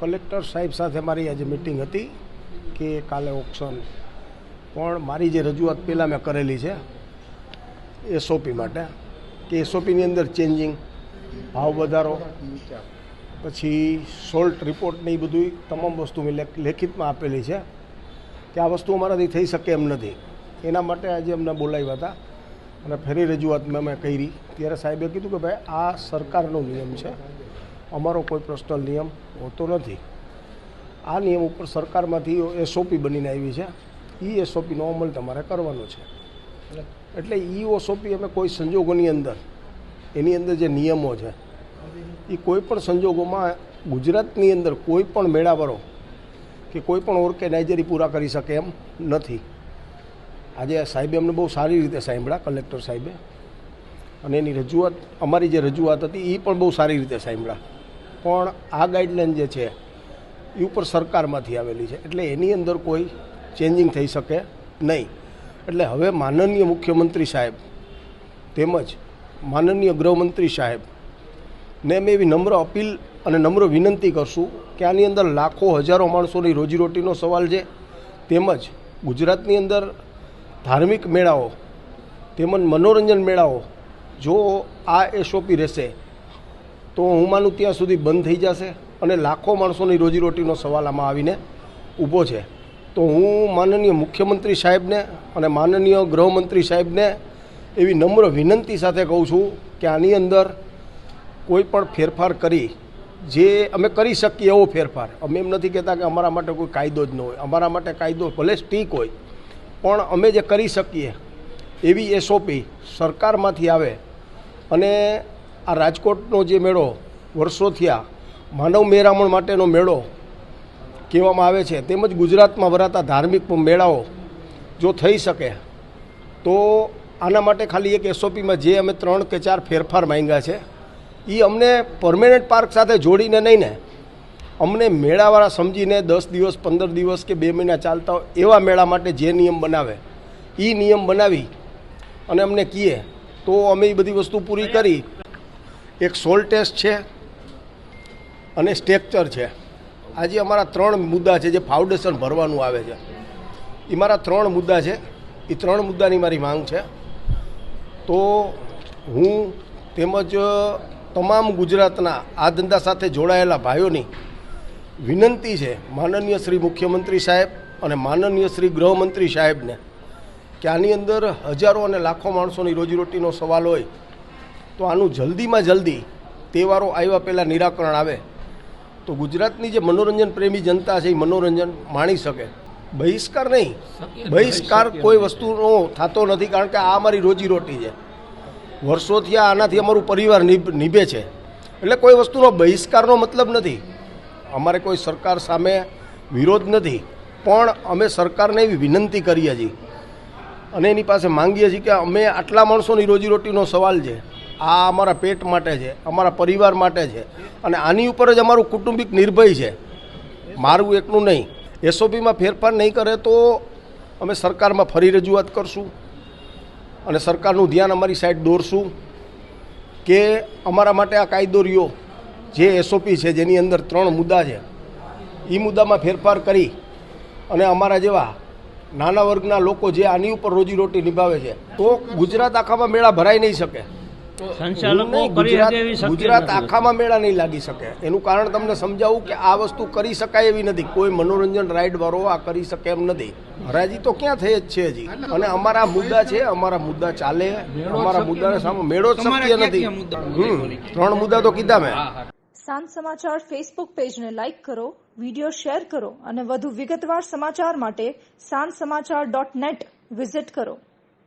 Collector સાહેબ સાથે મારી આજે મિટિંગ હતી કે કાલે ઓપ્શન પણ મારી જે રજૂઆત પહેલાં મેં કરેલી છે એસઓપી માટે, કે એસઓપીની અંદર ચેન્જિંગ ભાવ વધારો, પછી સોલ્ટ રિપોર્ટ ને એ બધું તમામ વસ્તુ મેં લેખ- લેખિતમાં આપેલી છે કે આ વસ્તુ અમારાથી થઈ શકે એમ નથી. એના માટે આજે અમને બોલાવ્યા હતા અને ફરી રજૂઆત મેં મેં કરી. ત્યારે સાહેબે કીધું કે ભાઈ આ સરકારનો નિયમ છે. અમારો કોઈ પર્સનલ નિયમ હોતો નથી. આ નિયમ ઉપર સરકારમાંથી એસઓપી બનીને આવી છે. એ એસઓપીનો અમલ તમારે કરવાનો છે. એટલે એ ઓસોપી અમે કોઈ સંજોગોની અંદર, એની અંદર જે નિયમો છે એ કોઈ પણ સંજોગોમાં ગુજરાતની અંદર કોઈ પણ મેળાવરો કે કોઈ પણ ઓર્ગેનાઇઝરી પૂરા કરી શકે એમ નથી. આજે સાહેબે અમને બહુ સારી રીતે સાંભળ્યા, કલેક્ટર સાહેબે. અને એની રજૂઆત, અમારી જે રજૂઆત હતી એ પણ બહુ સારી રીતે સાંભળ્યા. પણ આ ગાઈડલાઇન જે છે એ ઉપર સરકારમાંથી આવેલી છે. એટલે એની અંદર કોઈ ચેન્જિંગ થઈ શકે નહીં. એટલે હવે માનનીય મુખ્યમંત્રી સાહેબ તેમજ માનનીય ગૃહમંત્રી સાહેબ ને અમે એવી નમ્ર અપીલ અને નમ્ર વિનંતી કરશું કે આની અંદર લાખો હજારો માણસોની રોજીરોટીનો સવાલ છે, તેમજ ગુજરાતની અંદર ધાર્મિક મેળાઓ તેમજ મનોરંજન મેળાઓ, જો આ એસઓપી રહેશે તો હું માનું ત્યાં સુધી બંધ થઈ જશે અને લાખો માણસોની રોજીરોટીનો સવાલ આમાં આવીને ઊભો છે. તો હું માનનીય મુખ્યમંત્રી સાહેબને અને માનનીય ગૃહમંત્રી સાહેબને એવી નમ્ર વિનંતી સાથે કહું છું કે આની અંદર કોઈ પણ ફેરફાર કરી, જે અમે કરી શકીએ એવો ફેરફાર. અમે એમ નથી કહેતા કે અમારા માટે કોઈ કાયદો જ ન હોય. અમારા માટે કાયદો ભલે સ્ટીક હોય, પણ અમે જે કરી શકીએ એવી એસઓપી સરકારમાંથી આવે અને આ રાજકોટનો જે મેળો વર્ષો થયા, માનવ મેરામણ માટેનો મેળો કહેવામાં આવે છે, તેમજ ગુજરાતમાં ભરાતા ધાર્મિક મેળાઓ જો થઈ શકે, તો આના માટે ખાલી એક એસઓપીમાં જે અમે ત્રણ કે ચાર ફેરફાર માંગ્યા છે એ અમને પરમેનન્ટ પાર્ક સાથે જોડીને નહીં ને, અમને મેળાવાળા સમજીને દસ દિવસ, પંદર દિવસ કે બે મહિના ચાલતા હોય એવા મેળા માટે જે નિયમ બનાવે એ નિયમ બનાવી અને અમને કહીએ તો અમે એ બધી વસ્તુ પૂરી કરી એક સોલ ટેસ્ટ છે અને સ્ટ્રક્ચર છે. આજે અમારા ત્રણ મુદ્દા છે જે ફાઉન્ડેશન ભરવાનું આવે છે. એ મારા ત્રણ મુદ્દા છે. એ ત્રણ મુદ્દાની મારી માંગ છે. તો હું તેમજ તમામ ગુજરાતના આ ધંધા સાથે જોડાયેલા ભાઈઓની વિનંતી છે માનનીય શ્રી મુખ્યમંત્રી સાહેબ અને માનનીય શ્રી ગૃહમંત્રી સાહેબને કે આની અંદર હજારો અને લાખો માણસોની રોજીરોટીનો સવાલ હોય તો આનું જલ્દીમાં જલ્દી તહેવારો આવ્યા પહેલાં નિરાકરણ આવે. તો ગુજરાતની જે મનોરંજન પ્રેમી જનતા છે એ મનોરંજન માણી શકે. બહિષ્કાર નહીં. બહિષ્કાર કોઈ વસ્તુનો થતો નથી કારણ કે આ અમારી રોજીરોટી છે. વર્ષોથી આનાથી અમારું પરિવાર નિભ- નિભે છે. એટલે કોઈ વસ્તુનો બહિષ્કારનો મતલબ નથી. અમારે કોઈ સરકાર સામે વિરોધ નથી. પણ અમે સરકારને એવી વિનંતી કરીએ છીએ. અને એની પાસે માંગીએ છીએ કે અમે આટલા માણસોની રોજીરોટીનો સવાલ છે. આ અમારા પેટ માટે છે, અમારા પરિવાર માટે છે અને આની ઉપર જ અમારું કુટુંબિક નિર્ભય છે. મારું એકનું નહીં. એસઓપીમાં ફેરફાર નહીં કરે તો અમે સરકારમાં ફરી રજૂઆત કરશું અને સરકારનું ધ્યાન અમારી સાઈડ દોરશું કે અમારા માટે આ કાયદો રહ્યો. જે એસઓપી છે, જેની અંદર ત્રણ મુદ્દા છે. એ મુદ્દામાં ફેરફાર કરી અને અમારા જેવા નાના વર્ગના લોકો જે આની ઉપર રોજીરોટી નિભાવે છે, તો ગુજરાત આખામાં મેળા ભરાઈ નહીં શકે. સંચાલકો ગુજરાત. આખામાં મેળા નહીં લાગી શકે. એનું કારણ તમને સમજાવું કે આ વસ્તુ કરી શકાય એવી નથી. કોઈ મનોરંજન રાઈડ વાળો આ કરી શકે એમ નથી. હરાજી તો ક્યાં થઈ જ છે હજી? અને અમારા મુદ્દા છે અમારા મુદ્દા ચાલે અમારા મુદ્દાને સામે મેળો જ શક્ય નથી. હમ ત્રણ મુદ્દા તો કીધા મેં. સાંજ સમાચાર ફેસબુક પેજને લાઇક કરો વીડિયો શેર કરો અને વધુ વિગતવાર સમાચાર માટે સાંજ સમાચાર ડોટ નેટ વિઝિટ કરો.